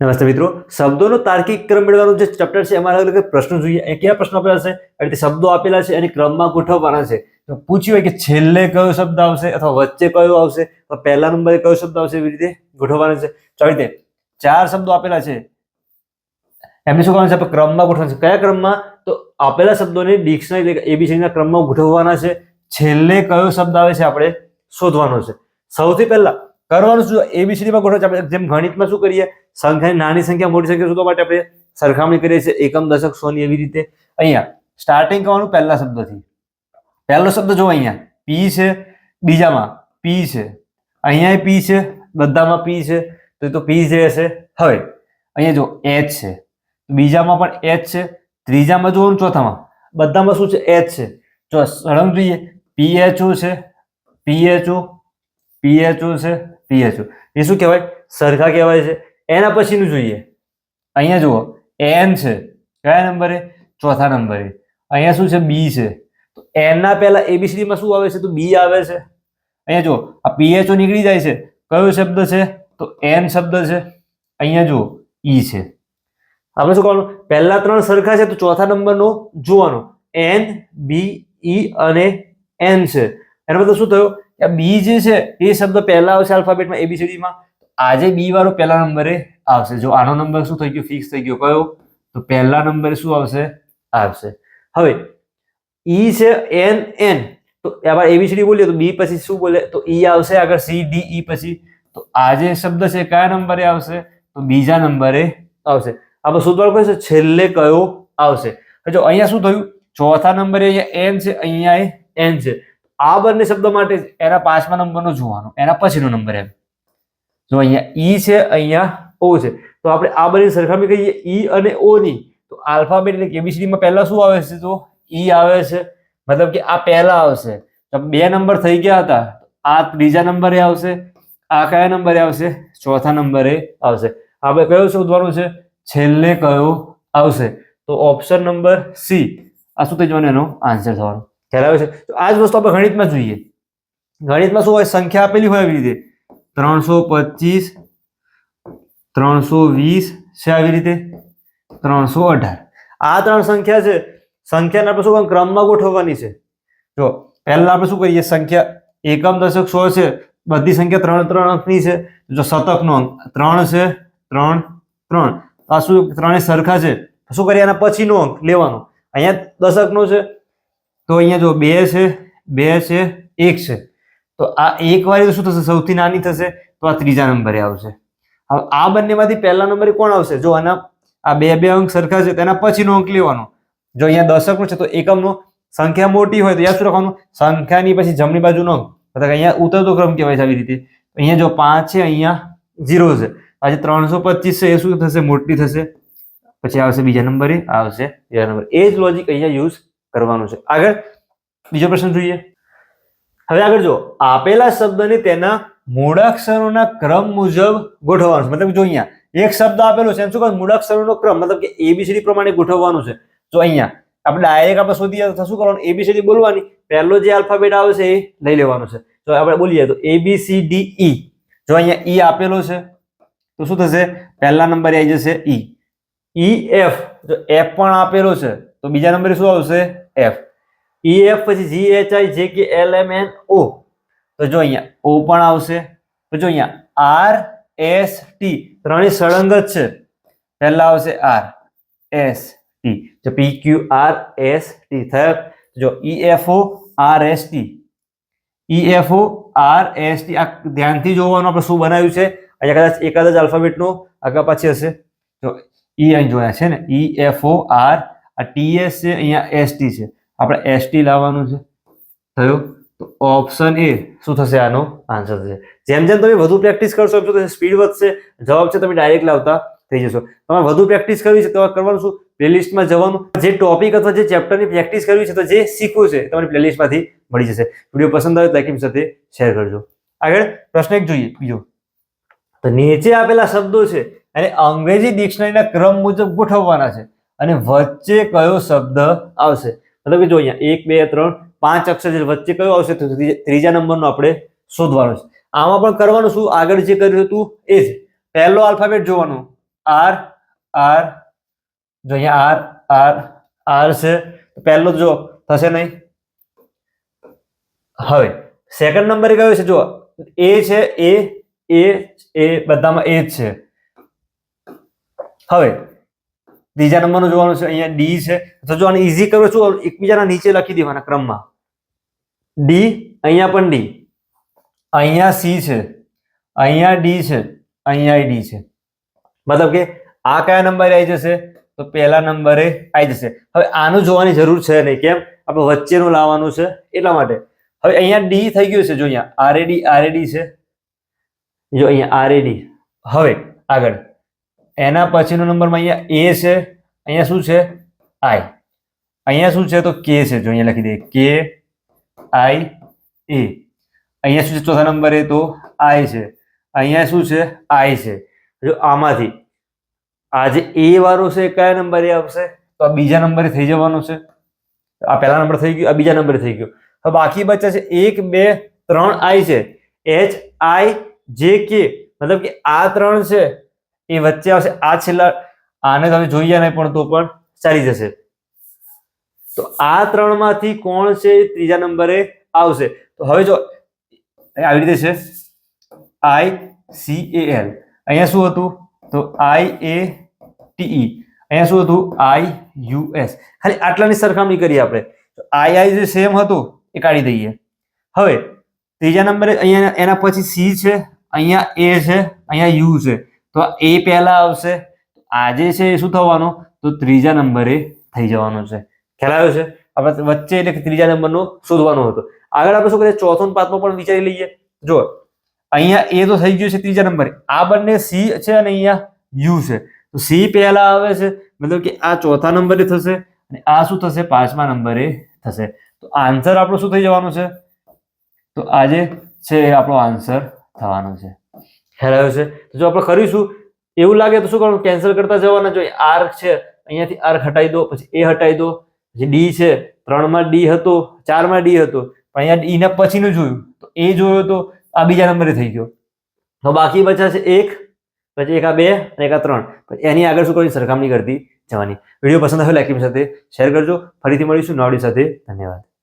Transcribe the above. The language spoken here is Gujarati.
નમસ્તે મિત્રો. શબ્દોનો તાર્કિક ક્રમ મેળવવાનું જે ચેપ્ટર છે, એમાં અલગ અલગ પ્રશ્નો જોઈએ. એ કયા પ્રશ્નો આપેલા છે? આ તે શબ્દો આપેલા છે અને ક્રમમાં ગોઠવવાના છે. તો પૂછ્યું હોય કે છેલ્લે કયો શબ્દ આવશે અથવા વચ્ચે કયો આવશે અથવા પહેલા નંબરે કયો શબ્દ આવશે એવી રીતે ગોઠવવાના છે. તો રીતે ચાર શબ્દો આપેલા છે. એમને શું કરવાનું છે? ક્રમમાં ગોઠવવાનું છે. કયા ક્રમમાં? તો આપેલા શબ્દોને ડિક્શનરી એબીસીના ક્રમમાં ગોઠવવાના છે. છેલ્લે કયો શબ્દ આવે છે આપણે શોધવાનો છે. સૌથી પહેલા કરવાનું શું? એબીસીડીમાં ગોઠવ આપણે જેમ ગણિતમાં શું કરીએ સંખ્યાની નાની સંખ્યા મોટી સંખ્યા શોધવા માટે આપણે સરખામણી કરીએ છીએ એકમ દશક સોની એવી રીતે. અહીંયા સ્ટાર્ટિંગ કરવાનું પહેલા શબ્દથી. પહેલો શબ્દ જો અહીંયા. પી છે, બીજામાં પી છે. અહીંયા પી છે, બધામાં પી છે. તો એ તો પી જે હશે. હવે, અહીંયા જો એચ છે. બીજામાં પણ એચ છે. ત્રીજામાં જોવાનું ચોથામાં. બધામાં શું છે? એચ છે. જો સળંગ જોઈએ પીએચઓ છે પીએચઓ પીએચઓ છે પીએચઓ એ શું કહેવાય? સરખા કહેવાય છે. એના પછીનું જોઈએ. અહીંયા જુઓ એન છે. કયા નંબરે? ચોથા નંબરે. અહીંયા શું છે? બી છે. તો એનના પહેલા એબીસીડીમાં શું આવે છે? તો બી આવે છે. અહીંયા જુઓ, આ પીએચઓ નીકળી જાય છે. કયો શબ્દ છે? તો એન શબ્દ છે. અહીંયા જુઓ, ઈ છે. આપણે શું કરવાનું? પહેલા ત્રણ સરખા છે, તો ચોથા નંબરનો જોવાનો. એન, બી, ઈ અને એન છે. એનો મતલબ શું થયો? કે બી જે છે, એ શબ્દ પહેલા આવશે આલ્ફાબેટમાં એબીસીડી માં. આજે બી વાળો પહેલા નંબરે આવશે. જો આનો નંબર શું થઈ ગયો? ફિક્સ થઈ ગયો. કયો? તો પહેલા નંબરે શું આવશે? આવશે. હવે ઈ છે એન એન તો આપણે એબીસીડી બોલીએ તો બી પછી શું બોલે? તો ઈ આવશે આગળ સી ડી ઈ પછી. તો આ જે શબ્દ છે કયા નંબરે આવશે? તો બીજા નંબરે આવશે. આપણે શોધવાનું કહે છે, છેલ્લે કયો આવશે? જો અહીંયા શું થયું? ચોથા નંબરે અહીંયા એન છે, અહીંયા એન છે. આ બંને શબ્દ માટે એના પાંચમા નંબરનો જોવાનો. એના પછીનો નંબર એમ. જો અહીંયા ઈ છે, અહીંયા ઓ છે. તો આપણે આ બધી સરખામણી કરીએ, ઈ અને ઓ ની. તો આલ્ફાબેટ એટલે કેબીસીડીમાં પહેલા શું આવે છે તો? ઈ આવે છે. મતલબ કે આ પહેલા આવશે. તો બે નંબર થઈ ગયા હતા. આ ત્રીજા નંબરે આવશે. આ કયા નંબરે આવશે? ચોથા નંબરે આવશે. આપણે કયો શોધવાનું છે? છેલ્લે કયો આવશે? તો ઓપ્શન નંબર સી. આ શું થઈ જવાનું એનો? આન્સર થવાનો. ખ્યાલ આવે છે? તો આ જ વસ્તુ આપણે ગણિતમાં જોઈએ. ગણિતમાં શું હોય? સંખ્યા આપેલી હોય એવી રીતે. ત્રણસો પચીસ, ત્રણસો વીસ, છે આવી રીતે? ત્રણસો અઢાર. આ ત્રણ સંખ્યા છે. સંખ્યાને આપણે શું? ક્રમમાં ગોઠવવાની છે. જો, પહેલા આપણે શું કરીએ? સંખ્યા એકમ દશક સો છે. બધી સંખ્યા ત્રણ ત્રણ અંકની છે. જો શતકનો અંક ત્રણ છે, ત્રણ ત્રણ. આ શું ત્રણે સરખા છે? શું કરીએ? એના પછીનો અંક લેવાનો. અહીંયા દશકનો છે. તો અહીંયા જો બે છે બે છે, એક છે. તો આ એક વાળી શું થશે? સૌથી નાની થશે, તો આ ત્રીજા નંબરે આવશે. હવે આ બંનેમાંથી પહેલા નંબરે કોણ આવશે? જો આના આ બે બે અંક સરખા છે તેના પછીનો અંક લેવાનો. જો અહીંયા દશકનો છે, તો એકમનો સંખ્યા મોટી હોય તો યાદ શું રાખવાનું, સંખ્યાની પછી જમણી બાજુનો અંક અહીંયા ઉતરતો ક્રમ કહેવાય છે આવી રીતે. અહીંયા જો પાંચ છે, અહીંયા ઝીરો છે. આજે ત્રણસો પચીસ છે, એ શું થશે? મોટી થશે. પછી આવશે બીજા નંબરે, આવશે બીજા નંબર. એ જ લોજિક અહીંયા યુઝ કરવાનું છે. આગળ બીજો પ્રશ્ન જોઈએ. હવે આગળ જો આપેલા શબ્દને તેના મૂળાક્ષરોના ક્રમ મુજબ ગોઠવવાનું છે. મતલબ જો અહીંયા એક શબ્દ આપેલો છે, એમ શું કહે મૂળાક્ષરોનો ક્રમ, મતલબ કે એબીસીડી પ્રમાણે ગોઠવવાનું છે. જો અહીંયા આપણે ડાયરેક્ટ આપણે શોધીએ તો શું કરવાનું? એબીસીડી બોલવાની. પહેલો જે આલ્ફાબેટ આવે છે એ લઈ લેવાનો છે. જો આપણે બોલીએ તો એ બી સી ડી ઈ જો અહીંયા ઈ આપેલો છે, તો શું થશે? પહેલા નંબરે આવી જશે ઈ ઈ એફ જો એફ પણ આપેલો છે, તો બીજા નંબરે શું આવશે? એફ ઈ એફ પછી જી એચ આઈ જે K L M N O તો જો અહીંયા ઓ પણ આવશે. તો જો અહીંયા આર એસ ટી ત્રણેય સળંગ જ છે. પહેલા આવશે આર એસ ટી જો P Q R S T થાય. જો E F O R S T E F O R S T આ ધ્યાનથી જોવાનું આપણે શું બનાવ્યું છે? અહીંયા કદાચ એકાદ જ આલ્ફાબેટનો આગળ પાછી હશે. જો ઈ અહીં જોયા છે ને? ઈ એફ ઓ આર આ ટી એસ છે, અહીંયા એસ છે. આપણે એસ ટી લાવવાનું છે. થયું? તો ઓપ્શન એ શું થશે આનો? આન્સર થશે. જેમ જેમ તમે વધુ પ્રેક્ટિસ કરશો, એમ તો સ્પીડ વધશે. જવાબ છે તમે ડાયરેક્ટ લાવતા થઈ જશો. તમારે વધુ પ્રેક્ટિસ કરવી છે તમારે કરવાનું શું? પ્લેલિસ્ટમાં જવાનું. જે ટોપિક અથવા જે ચેપ્ટરની પ્રેક્ટિસ કરવી છે તો જે શીખવું છે તમારી પ્લેલિસ્ટમાંથી મળી જશે. વીડિયો પસંદ આવે તો લાઈક સાથે શેર કરજો. આગળ પ્રશ્ન એક જોઈએ, બીજો. તો નીચે આપેલા શબ્દો છે એને અંગ્રેજી ડિક્શનરીના ક્રમ મુજબ ગોઠવવાના છે અને વચ્ચે કયો શબ્દ આવશે? મતલબ કે જો અહીંયા એક, બે, ત્રણ, પાંચ અક્ષર છે વચ્ચે કયો આવશે તો ત્રીજા- નંબરનો આપણે શોધવાનો છે. આમાં પણ કરવાનું શું? આગળ જે કર્યું હતું એ જ. પહેલો આલ્ફાબેટ જોવાનો. આર આર જો અહીંયા આર આર આર છે પહેલો જો થશે નહીં. હવે સેકન્ડ નંબરે કયો છે? જો એ છે, એ એ એ, બધામાં એ જ છે. હવે ત્રીજા નંબરનું જોવાનું છે, અહીંયા ડી છે. તો જો આને ઈઝી કરો છું, એકબીજાના નીચે લખી દેવાના ક્રમમાં. ડી અહીંયા પણ ડી અહીંયા સી છે, અહીંયા ડી છે, અહીંયા ડી છે. મતલબ કે આ કયા નંબરે આવી જશે? તો પહેલા નંબરે આવી જશે. હવે આનું જોવાની જરૂર છે નહીં, કેમ? આપણે વચ્ચેનું લાવવાનું છે, એટલા માટે. હવે અહીંયા ડી થઈ ગયું છે, જો અહીંયા આરએડી આરએડી છે. જો અહીંયા આરએડી હવે આગળ. એના પછીનો નંબરમાં અહીંયા એ છે, અહીંયા શું છે? આઈ અહીંયા શું છે? તો કે છે, જો અહીંયા લખી દઈએ. કે આઈ એ અહીંયા શું છે? ચોથા નંબરે તો આઈ છે. અહીંયા શું છે? આઈ છે. જો આમાંથી, આ જે એ વાળો છે કયા નંબરે આવશે? તો આ બીજા નંબરે થઈ જવાનો છે. આ પહેલા નંબર થઈ ગયો, આ બીજા નંબરે થઈ ગયો. હવે બાકી બચ્યા છે, એક, બે, ત્રણ આઈ છે. એચ આઈ જે કે મતલબ કે આ ત્રણ છે એ વચ્ચે આવશે. આ છેલ્લા આને તમે જોઈએ નહીં પણ તો પણ ચાલી જશે. તો આ ત્રણમાંથી કોણ છે? ત્રીજા નંબરે આવશે. તો હવે જો આવી રીતે છે. I C A L. અહીંયા શું હતું? તો આઈ એ ટીઈ અહીંયા શું હતું? I U S. ખાલી આટલાની સરખામણી કરીએ આપણે. આઈ આઈ જે સેમ હતું, એ કાઢી દઈએ. હવે, ત્રીજા નંબરે અહીંયા એના પછી સી છે, અહીંયા એ છે, અહીંયા યુ છે. તો એ પહેલા આવશે. આજે છે એ શું થવાનું? તો ત્રીજા નંબરે થઈ જવાનું છે. ખ્યાલ આવ્યો છે? આપણે વચ્ચે એટલે ત્રીજા નંબરનું શોધવાનું હતું. આગળ આપણે શું કરીએ? ચોથો પાંચમો પણ વિચારી લઈએ. જો અહીંયા એ તો થઈ ગયું છે ત્રીજા નંબરે. આ બંને સી છે અને અહીંયા યુ છે. તો સી પહેલા આવે છે, મતલબ કે આ ચોથા નંબરે થશે અને આ શું થશે? પાંચમા નંબરે થશે. તો આન્સર આપણો શું થઈ જવાનું છે? તો આજે છે આપણો આન્સર થવાનો છે. આવ્યો છે. તો જો આપણે કરીશું, એવું લાગે તો શું કરવાનું? કેન્સલ કરતા જવાના. જો આર છે, અહીંયાથી આર હટાવી દો, પછી એ હટાવી દો. પછી ડી છે, ત્રણમાં ડી હતો, ચારમાં ડી હતો. પણ અહીંયા ડીના પછીનું જોયું. તો એ જોયો તો આ બીજા નંબરે થઈ ગયો. તો બાકી બચ્યા છે એક, પછી એક બે અને એક આ ત્રણ. એની આગળ શું કરવાની? સરખામણી કરતી જવાની. વીડિયો પસંદ આવે લાઈક સાથે, શેર કરજો. ફરીથી મળીશું નવડી સાથે. ધન્યવાદ.